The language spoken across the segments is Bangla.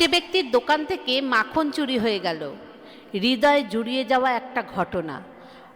একটি ব্যক্তির দোকান থেকে মাখন চুরি হয়ে গেল। হৃদয় জুড়িয়ে যাওয়া একটা ঘটনা।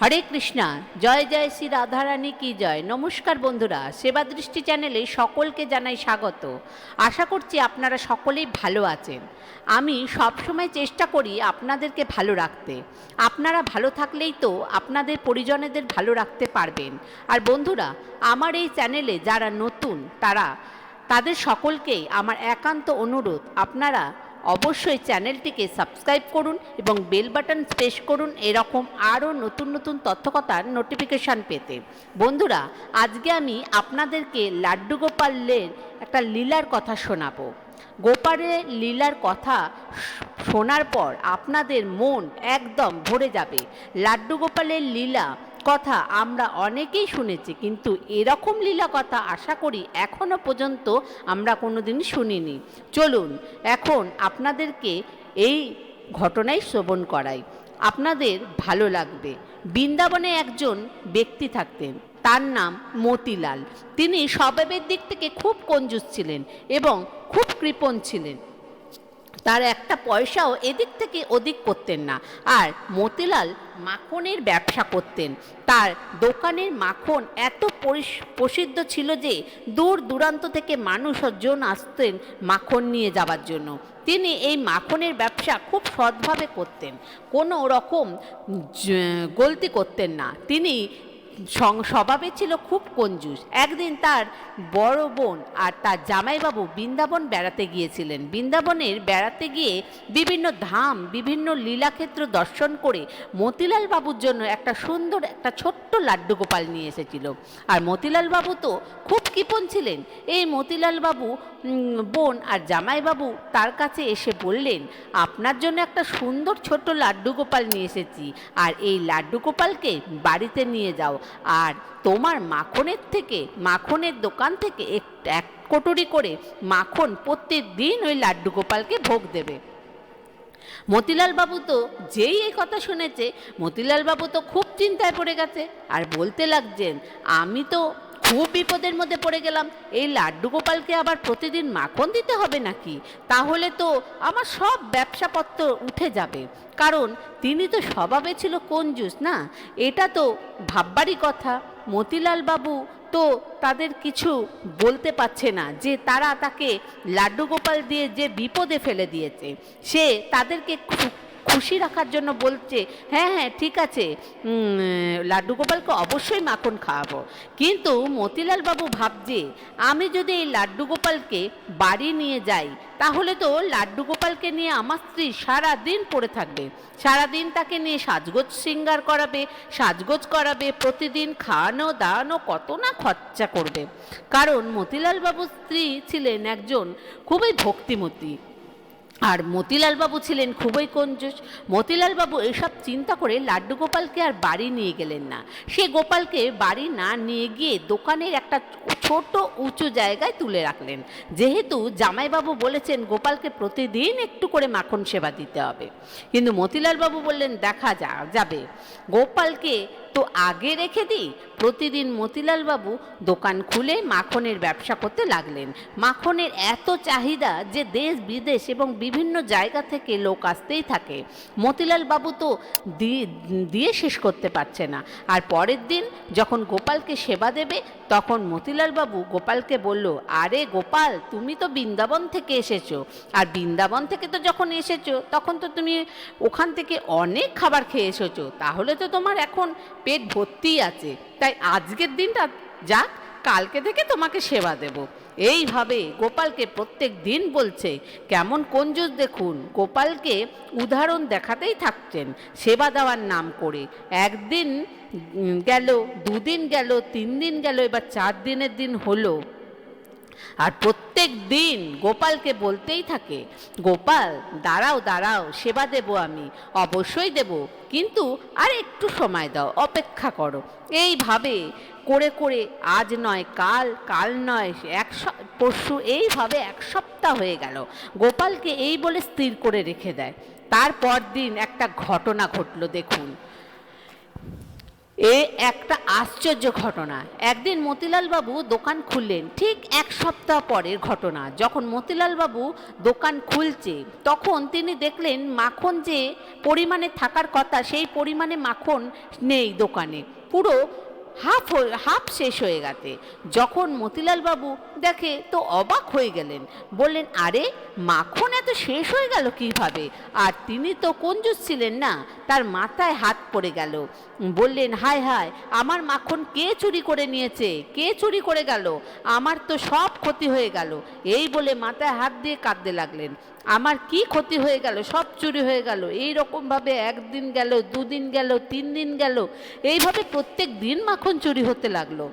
হরে কৃষ্ণা, জয় জয় শ্রী রাধারানী কি জয়। নমস্কার বন্ধুরা, সেবা দৃষ্টি চ্যানেলে সকলকে জানাই স্বাগত। আশা করছি আপনারা সকলেই ভালো আছেন। আমি সবসময় চেষ্টা করি আপনাদেরকে ভালো রাখতে। আপনারা ভালো থাকলেই তো আপনাদের পরিজনেদের ভালো রাখতে পারবেন। আর বন্ধুরা, আমার এই চ্যানেলে যারা নতুন, তারা তাদের সকলকেই আমার একান্ত অনুরোধ। আপনারা অবশ্যই চ্যানেলটিকে সাবস্ক্রাইব করুন এবং বেল বাটন প্রেস করুন। এরকম আরও নতুন নতুন তথ্যকথার নোটিফিকেশান পেতে। বন্ধুরা, আজকে আমি আপনাদেরকে লাড্ডু গোপালের একটা লীলার কথা শোনাবো। গোপালের লীলার কথা শোনার পর আপনাদের মন একদম ভরে যাবে। লাড্ডু গোপালের লীলা কথা আমরা অনেকেই শুনেছি, কিন্তু এরকম লীলা কথা আশা করি এখনও পর্যন্ত আমরা কোনোদিন শুনিনি। চলুন, এখন আপনাদেরকে এই ঘটনাই শ্রবণ করাই। আপনাদের ভালো লাগবে। বৃন্দাবনে একজন ব্যক্তি থাকতেন, তার নাম মতিলাল। তিনি স্বভাবের দিক থেকে খুব কঞ্জুস ছিলেন এবং খুব কৃপণ ছিলেন। তার একটা পয়সাও এদিক থেকে ওদিক করতেন না। আর মতিলাল মাখনের ব্যবসা করতেন। তার দোকানের মাখন এত পরিস- প্রসিদ্ধ ছিল যে দূর দূরান্ত থেকে মানুষ মানুষজন আসতেন মাখন নিয়ে যাওয়ার জন্য। তিনি এই মাখনের ব্যবসা খুব সৎভাবে করতেন। কোনো রকম গলতি করতেন না। তিনি স্বভাবে ছিল খুব কঞ্জুস। একদিন তার বড় বোন আর তার জামাইবাবু বৃন্দাবন বেড়াতে গিয়েছিলেন। বৃন্দাবনের বেড়াতে গিয়ে বিভিন্ন ধাম, বিভিন্ন লীলাক্ষেত্র দর্শন করে মতিলাল বাবুর জন্য একটা সুন্দর, একটা ছোট্ট লাড্ডু গোপাল নিয়ে এসেছিল। আর মতিলাল বাবু তো খুব কৃপণ ছিলেন। এই মতিলাল বাবু বোন আর জামাইবাবু তার কাছে এসে বললেন, আপনার জন্য একটা সুন্দর ছোট্ট লাড্ডু গোপাল নিয়ে এসেছি। আর এই লাড্ডু গোপালকে বাড়িতে নিয়ে যাও। আর তোমার মাখনের থেকে, মাখনের দোকান থেকে এক এক কোটরি করে মাখন প্রত্যেক দিন ওই লাড্ডু গোপালকে ভোগ দেবে। মতিলাল বাবু তো যেই এই কথা শুনেছে, মতিলাল বাবু তো খুব চিন্তায় পড়ে গেছে। আর বলতে লাগছেন, আমি তো খুব বিপদের মধ্যে পড়ে গেলাম। এই লাড্ডু গোপালকে আবার প্রতিদিন মাখন দিতে হবে নাকি? তাহলে তো আমার সব ব্যবসাপত্র উঠে যাবে। কারণ তিনি তো স্বভাবে ছিল কঞ্জুস না? এটা তো ভাববারই কথা। মতিলাল বাবু তো তাদের কিছু বলতে পারছে না যে তারা তাকে লাড্ডু গোপাল দিয়ে যে বিপদে ফেলে দিয়েছে। সে তাদেরকে খুশি রাখার জন্য বলছে হ্যাঁ হ্যাঁ ঠিক আছে লাড্ডু গোপালকে অবশ্যই মাখন খাওয়াবো। কিন্তু মতিলাল বাবু ভাবছে, আমি যদি এই লাড্ডু গোপালকে বাড়ি নিয়ে যাই, তাহলে তো লাড্ডু গোপালকে নিয়ে আমার স্ত্রী সারা দিন পড়ে থাকবে। সারাদিন তাকে নিয়ে সাজগোজ সিঙ্গার করাবে, সাজগোজ করাবে, প্রতিদিন খাওয়ানো, দাওয়ানো কত না খরচা করবে। কারণ মতিলাল বাবুর স্ত্রী ছিলেন একজন খুবই ভক্তিমতী। আর মতিলালবাবু ছিলেন খুবই কঞ্জুস। মতিলালবাবু এসব চিন্তা করে লাড্ডু গোপালকে আর বাড়ি নিয়ে গেলেন না। সে গোপালকে বাড়ি না নিয়ে গিয়ে দোকানের একটা ছোট উঁচু জায়গায় তুলে রাখলেন। যেহেতু জামাইবাবু বলেছেন গোপালকে প্রতিদিন একটু করে মাখন সেবা দিতে হবে। কিন্তু মতিলালবাবু বললেন, দেখা যা, যাবে। গোপালকে তো আগে রেখে দিই। প্রতিদিন মতিলাল বাবু দোকান খুলে মাখনের ব্যবসা করতে লাগলেন। মাখনের এত চাহিদা যে দেশ, বিদেশ এবং বিভিন্ন জায়গা থেকে লোক আসতেই থাকে। মতিলাল বাবু তো দিয়ে শেষ করতে পারছে না। আর পরের দিন যখন গোপালকে সেবা দেবে, তখন মতিলাল বাবু গোপালকে বলল, আরে গোপাল, তুমি তো বৃন্দাবন থেকে এসেছ। আর বৃন্দাবন থেকে তো যখন এসেছ, তখন তো তুমি ওখান থেকে অনেক খাবার খেয়ে এসেছ। তাহলে তো তোমার এখন পেট ভর্তিই আছে। তাই আজকের দিনটা যাক, কালকে থেকে তোমাকে সেবা দেব। এইভাবে গোপালকে প্রত্যেক দিন বলছে, কেমন কঞ্জুস দেখুন, গোপালকে উদাহরণ দেখাতেই থাকছেন, সেবা দেওয়ার নাম করে। একদিন গেল, দুদিন গেল তিন দিন গেল, এবার চার দিনের দিন হলো। আর প্রত্যেক দিন গোপালকে বলতেই থাকে, গোপাল, দাঁড়াও দাঁড়াও, সেবা দেব আমি, অবশ্যই দেব, কিন্তু আর একটু সময় দাও, অপেক্ষা করো। এইভাবে করে করে আজ নয়, কাল কাল নয়, এক পরশু এইভাবে এক সপ্তাহ হয়ে গেল। গোপালকে এই বলে স্থির করে রেখে দেয়। তারপর দিন একটা ঘটনা ঘটলো, দেখুন। এ একটা আশ্চর্য ঘটনা। একদিন মতিলাল বাবু দোকান খুললেন, ঠিক এক সপ্তাহ পরের ঘটনা। যখন মতিলাল বাবু দোকান খুলছে, তখন তিনি দেখলেন মাখন যে পরিমাণে থাকার কথা, সেই পরিমাণে মাখন নেই দোকানে। পুরো হাফ হাফ শেষ হয়ে গেছে। যখন মতিলাল বাবু দেখে তো অবাক হয়ে গেলেন। বললেন, আরে, মাখন এত শেষ হয়ে গেল কীভাবে? আর তিনি তো কঞ্জুস ছিলেন না, তার মাথায় হাত পড়ে গেল। বললেন, হায় হায়, আমার মাখন কে চুরি করে নিয়েছে? কে চুরি করে গেল? আমার তো সব ক্ষতি হয়ে গেল। এই বলে মাথায় হাত দিয়ে কাঁদতে লাগলেন। আমার কি ক্ষতি হয়ে গেল? সব চুরি হয়ে গেল। এই রকমভাবে একদিন গেল, দুদিন গেল, তিন দিন গেল। এইভাবে প্রত্যেক দিন মাখন চুরি হতে লাগল।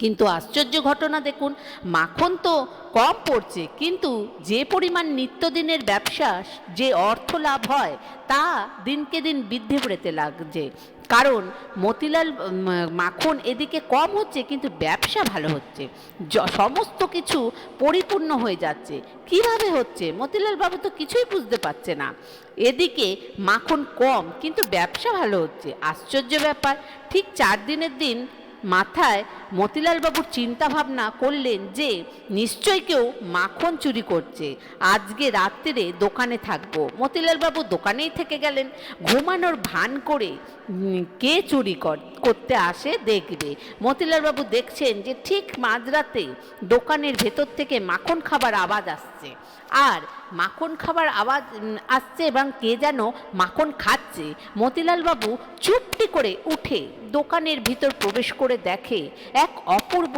কিন্তু আশ্চর্য ঘটনা দেখুন, মাখন তো কম পড়ছে, কিন্তু যে পরিমাণ নিত্যদিনের ব্যবসা, যে অর্থ লাভ হয়, তা দিনকে দিন বৃদ্ধি পেতে লাগছে। কারণ মতিলাল মাখন এদিকে কম হচ্ছে, কিন্তু ব্যবসা ভালো হচ্ছে। সমস্ত কিছু পরিপূর্ণ হয়ে যাচ্ছে। কীভাবে হচ্ছে? মতিলাল বাবু তো কিছুই বুঝতে পারছে না। এদিকে মাখন কম, কিন্তু ব্যবসা ভালো হচ্ছে। আশ্চর্য ব্যাপার, ঠিক চার দিনের দিন মাথায় মতিলাল বাবুর চিন্তা ভাবনা করলেন যে, নিশ্চয় কেউ মাখন চুরি করছে। আজকে রাত্রে দোকানে থাকব। মতিলাল বাবু দোকানেই থেকে গেলেন। ঘুমানোর ভান করে কে চুরি কর- করতে আসে দেখবে। মতিলাল বাবু দেখছেন যে ঠিক মাঝরাতে দোকানের ভেতর থেকে মাখন খাবার আওয়াজ আসছে। আর মাখন খাবার আওয়াজ আসছে এবং কে যেন মাখন খাচ্ছে। মতিলাল বাবু চুপটি করে উঠে দোকানের ভিতর প্রবেশ করে দেখে এক অপূর্ব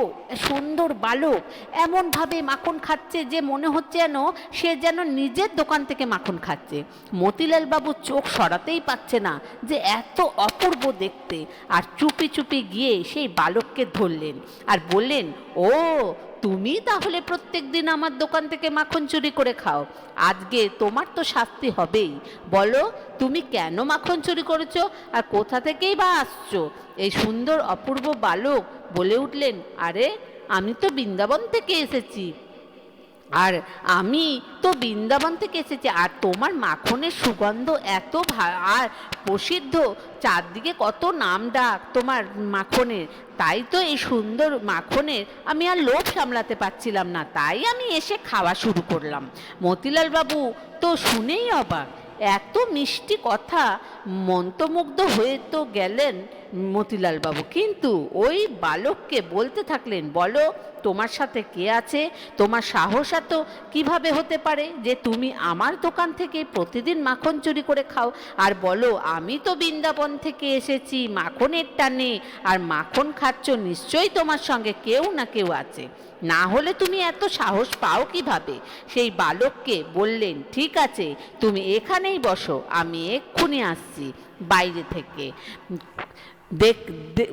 সুন্দর বালক এমনভাবে মাখন খাচ্ছে যে মনে হচ্ছে যেন সে যেন নিজের দোকান থেকে মাখন খাচ্ছে। মতিলাল বাবু চোখ সরাতেই পাচ্ছে না যে এত অপূর্ব দেখতে। আর চুপি চুপি গিয়ে সেই বালককে ধরলেন আর বললেন, ও তুমি তাহলে প্রত্যেক দিন আমার দোকান থেকে মাখন চুরি করে খাও। আজকে তোমার তো শাস্তি হবেই। বলো, তুমি কেন মাখন চুরি করেছ আর কোথা থেকেই বা আসছো? এই সুন্দর অপূর্ব বালক বলে উঠলেন, আরে, আমি তো বৃন্দাবন থেকে এসেছি। আর আমি তো বৃন্দাবন থেকে এসেছি, আর তোমার মাখনের সুগন্ধ এত আর প্রসিদ্ধ। চারদিকে কত নাম ডাক তোমার মাখনের। তাই তো এই সুন্দর মাখনের আমি আর লোভ সামলাতে পারছিলাম না, তাই আমি এসে খাওয়া শুরু করলাম। মতিলাল বাবু তো শুনেই অবাক, এত মিষ্টি কথা, মন্ত্রমুগ্ধ হয়ে তো গেলেন। মতিলাল বাবু, কিন্তু ওই বালককে বলতে থাকলেন, বলো, তোমার সাথে কে আছে? তোমার সাহস এত কীভাবে হতে পারে যে তুমি আমার দোকান থেকে প্রতিদিন মাখন চুরি করে খাও? আর বলো, আমি তো বৃন্দাবন থেকে এসেছি, মাখনের টানে, আর মাখন খাচ্ছ, নিশ্চয়ই তোমার সঙ্গে কেউ না কেউ আছে। না হলে তুমি এত সাহস পাও কীভাবে? সেই বালককে বললেন, ঠিক আছে, তুমি এখানেই বসো, আমি এক্ষুনি আসছি। বাইরে থেকে। দেখ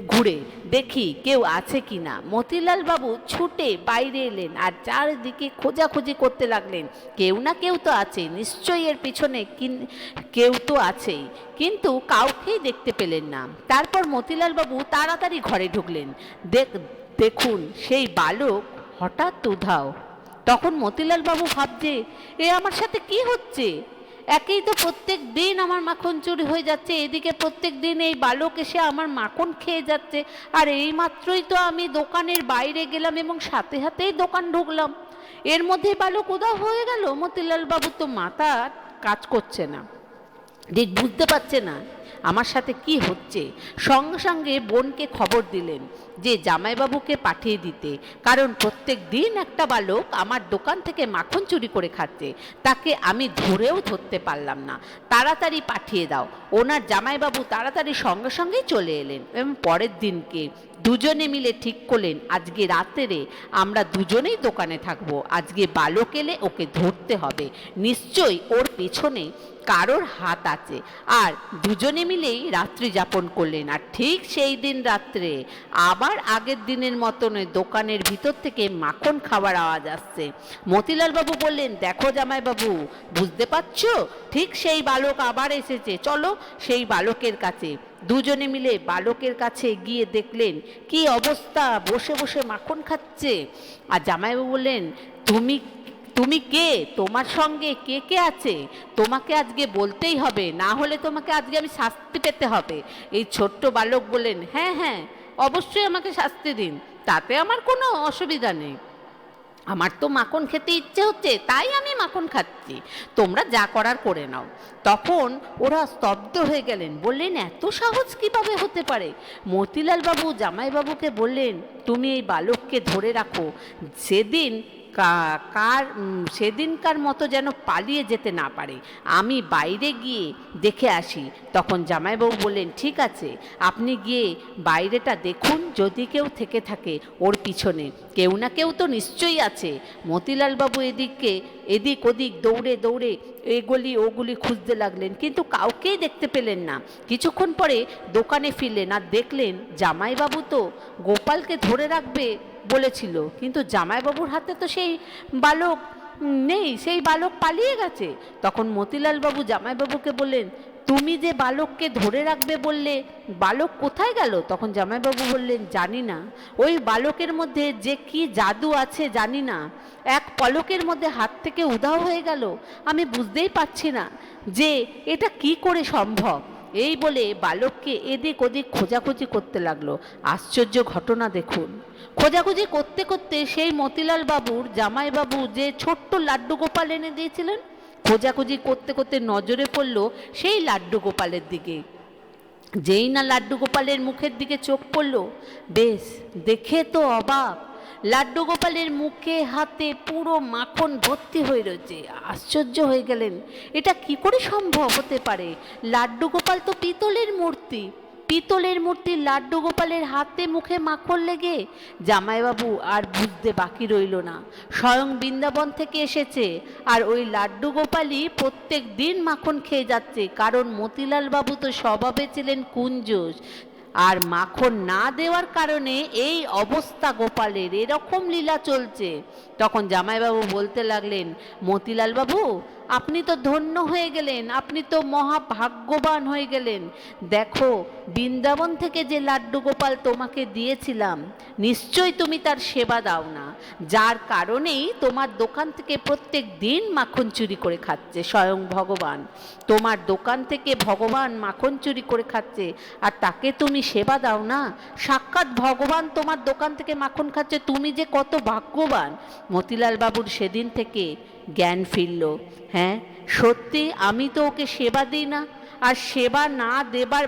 ঘুরে দেখি কেউ আছে কি না মতিলাল বাবু ছুটে বাইরে এলেন আর চারদিকে খোঁজাখুঁজি করতে লাগলেন। কেউ না কেউ তো আছে, নিশ্চয়ই এর পিছনে কেউ তো আছেই। কিন্তু কাউকেই দেখতে পেলেন না। তারপর মতিলাল বাবু তাড়াতাড়ি ঘরে ঢুকলেন। দেখ, দেখুন, সেই বালক হঠাৎ উধাও। তখন মতিলাল বাবু ভাবছে, এ আমার সাথে কি হচ্ছে? একেই তো প্রত্যেক দিন আমার মাখন চুরি হয়ে যাচ্ছে, এদিকে প্রত্যেক দিন এই বালক এসে আমার মাখন খেয়ে যাচ্ছে। আর এই মাত্রই তো আমি দোকানের বাইরে গেলাম এবং সাথে সাথেই দোকান ঢুকলাম। এর মধ্যে বালক উদা হয়ে গেল মতিলাল বাবু তো মাথা কাজ করছে না। ঠিক বুঝতে পারছে না। আমার সাথে কি হচ্ছে? সঙ্গে সঙ্গে বোনকে খবর দিলেন যে জামাইবাবুকে পাঠিয়ে দিতে। কারণ প্রত্যেক দিন একটা বালক আমার দোকান থেকে মাখন চুরি করে খাচ্ছে। তাকে আমি ধরেও ধরতে পারলাম না। তাড়াতাড়ি পাঠিয়ে দাও। ওনার জামাইবাবু তাড়াতাড়ি সঙ্গে সঙ্গেই চলে এলেন এবং পরের দিনকে দুজনে মিলে ঠিক করলেন, আজকে রাত্রে আমরা দুজনেই দোকানে থাকব। আজকে বালক এলে ওকে ধরতে হবে। নিশ্চয়ই ওর পেছনে কারোর হাত আছে। আর দুজনে মিলেই রাত্রি যাপন করলেন। আর ঠিক সেই দিন রাত্রে আবার আগের দিনের মতন ওই দোকানের ভিতর থেকে মাখন খাবার আওয়াজ আসছে। মতিলাল বাবু বললেন, দেখো জামাই বাবু বুঝতে পারছ? ঠিক সেই বালক আবার এসেছে। চলো সেই বালকের কাছে। দুজনে মিলে বালকের কাছে গিয়ে দেখলেন, কি অবস্থা? বসে বসে মাখন খাচ্ছে। আর জামাইবাবু বললেন, তুমি তুমি কে? তোমার সঙ্গে কে কে আছে? তোমাকে আজকে বলতেই হবে, না হলে তোমাকে আজকে আমি শাস্তি পেতে হবে। এই ছোট্ট বালক বললেন হ্যাঁ হ্যাঁ অবশ্যই আমাকে শাস্তি দিন, তাতে আমার কোনো অসুবিধা নেই। আমার তো মাখন খেতে ইচ্ছে হচ্ছে, তাই আমি মাখন খাচ্ছি। তোমরা যা করার করে নাও। তখন ওরা স্তব্ধ হয়ে গেলেন, বললেন, এত সাহস কীভাবে হতে পারে? মতিলাল বাবু জামাইবাবুকে বললেন, তুমি এই বালককে ধরে রাখো। সেদিন কা- কার সেদিনকার মতো যেন পালিয়ে যেতে না পারে। আমি বাইরে গিয়ে দেখে আসি। তখন জামাইবাবু বললেন, ঠিক আছে, আপনি গিয়ে বাইরেটা দেখুন। যদি কেউ থেকে থাকে ওর পিছনে। কেউ না কেউ তো নিশ্চয়ই আছে। মতিলাল বাবু এদিকে, এদিক ওদিক, দৌড়ে দৌড়ে এগুলি ওগুলি খুঁজতে লাগলেন। কিন্তু কাউকেই দেখতে পেলেন না। কিছুক্ষণ পরে দোকানে ফিরলেন আর দেখলেন জামাইবাবু তো গোপালকে ধরে রাখবে বলেছিল। কিন্তু জামাইবাবুর হাতে তো সেই বালক নেই, সেই বালক পালিয়ে গেছে। তখন মতিলাল বাবু জামাইবাবুকে বললেন, তুমি যে বালককে ধরে রাখবে বললে, বালক কোথায় গেল? তখন জামাইবাবু বললেন, জানি না। ওই বালকের মধ্যে যে কি জাদু আছে জানি না। এক পলকের মধ্যে হাত থেকে উধাও হয়ে গেল। আমি বুঝতেই পারছি না যে এটা কি করে সম্ভব? এই বলে বালককে এদিক ওদিক খোঁজাখুঁজি করতে লাগল। আশ্চর্য ঘটনা দেখুন। খোঁজাখুঁজি করতে করতে সেই মতিলাল বাবুর, জামাইবাবু যে ছোট্ট লাড্ডু গোপাল এনে দিয়েছিলেন, খোঁজাখুঁজি করতে করতে নজরে পড়ল সেই লাড্ডু গোপালের দিকে। যেই না লাড্ডু গোপালের মুখের দিকে চোখ পড়ল, বেশ, দেখে তো অবাক। লাড্ডু গোপালের মুখে, হাতে পুরো মাখন ভর্তি হয়ে রয়েছে। আশ্চর্য হয়ে গেলেন, এটা কি করে সম্ভব হতে পারে? লাড্ডু গোপাল তো পিতলের মূর্তি। পিতলের মূর্তি লাড্ডু গোপালের হাতে মুখে মাখন লেগে? জামাইবাবু, আর বুঝতে বাকি রইল না। স্বয়ং বৃন্দাবন থেকে এসেছে, আর ওই লাড্ডু গোপালই প্রত্যেক দিন মাখন খেয়ে যাচ্ছে। কারণ মতিলাল বাবু তো স্বভাবে ছিলেন কুঞ্জস আর মাখন না দেওয়ার কারণে এই অবস্থা গোপালের, এরকম লীলা চলছে। তখন জামাইবাবু বলতে লাগলেন, মতিলাল বাবু আপনি তো ধন্য হয়ে গেলেন, আপনি তো মহাভাগ্যবান হয়ে গেলেন। দেখো, বৃন্দাবন থেকে যে লাড্ডু গোপাল তোমাকে দিয়েছিলাম, নিশ্চয়ই তুমি তার সেবা দাও না। যার কারণেই তোমার দোকান থেকে প্রত্যেক দিন মাখন চুরি করে খাচ্ছে স্বয়ং ভগবান। তোমার দোকান থেকে ভগবান মাখন চুরি করে খাচ্ছে, আর তাকে তুমি সেবা দাও না। সাক্ষাৎ ভগবান তোমার দোকান থেকে মাখন খাচ্ছে, তুমি যে কত ভাগ্যবান। মতিলাল বাবুর সেদিন থেকে জ্ঞান ফিরল হ্যাঁ? সত্যি আমি তো ওকে সেবা দিই না, আর সেবা না দেবার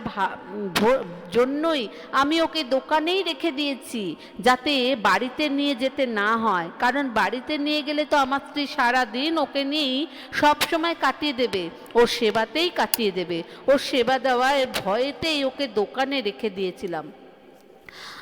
জন্যই আমি ওকে দোকানেই রেখে দিয়েছি, যাতে বাড়িতে নিয়ে যেতে না হয়। কারণ বাড়িতে নিয়ে গেলে তো আমার স্ত্রী সারাদিন ওকে নিয়েই সবসময় কাটিয়ে দেবে ওর সেবাতেই কাটিয়ে দেবে। ওর সেবা দেওয়ার ভয়েতেই ওকে দোকানে রেখে দিয়েছিলাম।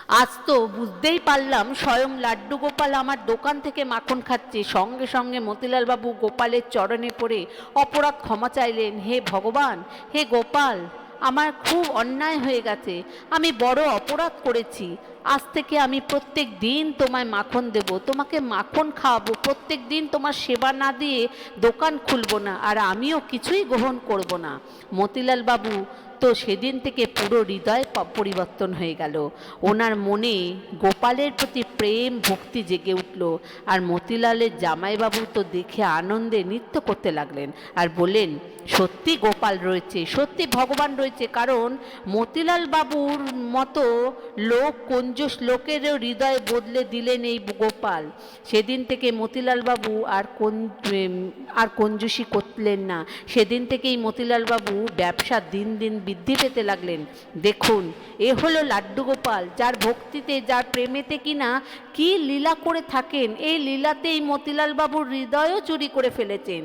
আজ তো বুঝতেই পারলাম স্বয়ং লাড্ডু গোপাল আমার দোকান থেকে মাখন খাচ্ছে। সঙ্গে সঙ্গে মতিলাল বাবু গোপালের চরণে পড়ে অপরাধ ক্ষমা চাইলেন, হে ভগবান, হে গোপাল, আমার খুব অন্যায় হয়ে গেছে। আমি বড় অপরাধ করেছি। আজ থেকে আমি প্রত্যেক দিন তোমায় মাখন দেব। তোমাকে মাখন খাওয়াবো। প্রত্যেক দিন তোমার সেবা না দিয়ে দোকান খুলব না। আর আমিও কিছুই গ্রহণ করব না। মতিলাল বাবু তো সেদিন থেকে পুরো হৃদয় পরিবর্তন হয়ে গেল। ওনার মনে গোপালের প্রতি প্রেম, ভক্তি জেগে উঠল আর মতিলালের জামাইবাবু তো দেখে আনন্দে নৃত্য করতে লাগলেন আর বললেন সত্যি গোপাল রয়েছে, সত্যি ভগবান রয়েছে। কারণ মতিলাল বাবুর মতো লোক কঞ্জুস লোকেরও হৃদয় বদলে দিলেন এই গোপাল। সেদিন থেকে মতিলাল বাবু আর কোন আর কঞ্জুসি করলেন না। সেদিন থেকেই মতিলাল বাবু ব্যবসা দিন দিন বৃদ্ধি পেতে লাগলেন। দেখুন, এ হলো লাড্ডু গোপাল, যার ভক্তিতে, যার প্রেমেতে কিনা কি লীলা করে থাকেন, এই লীলাতেই মতিলাল বাবুর হৃদয়ও চুরি করে ফেলেছেন।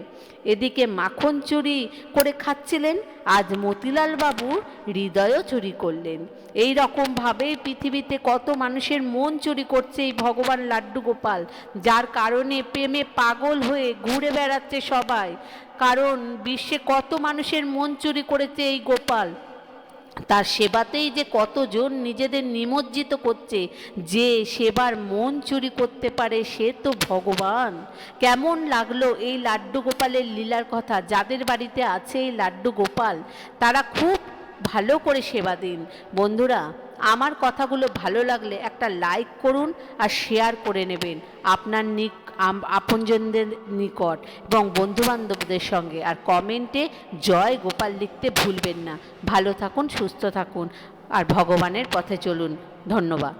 এদিকে মাখন চুরি করে খাচ্ছিলেন। আজ মতিলাল বাবু হৃদয়ও চুরি করলেন। এই রকম ভাবে পৃথিবীতে কত মানুষের মন চুরি করছে এই ভগবান লাড্ডু গোপাল, যার কারণে প্রেমে পাগল হয়ে ঘুরে বেড়াচ্ছে সবাই। কারণ বিশ্বে কত মানুষের মন চুরি করেছে এই গোপাল। তার সেবাতেই যে কতজন নিজেদের নিমজ্জিত করছে, যে সেবার মন চুরি করতে পারে, সে তো ভগবান। কেমন লাগল এই লাড্ডু গোপালের লীলার কথা? যাদের বাড়িতে আছে এই লাড্ডু গোপাল, তারা খুব ভালো করে সেবা দিন। বন্ধুরা, আমার কথাগুলো ভালো লাগলে একটা লাইক করুন আর শেয়ার করে নেবেন। আপনার নিক আপনজনদের নিকট এবং বন্ধুবান্ধবদের সঙ্গে। আর কমেন্টে জয় গোপাল লিখতে ভুলবেন না। ভালো থাকুন, সুস্থ থাকুন, আর ভগবানের পথে চলুন। ধন্যবাদ।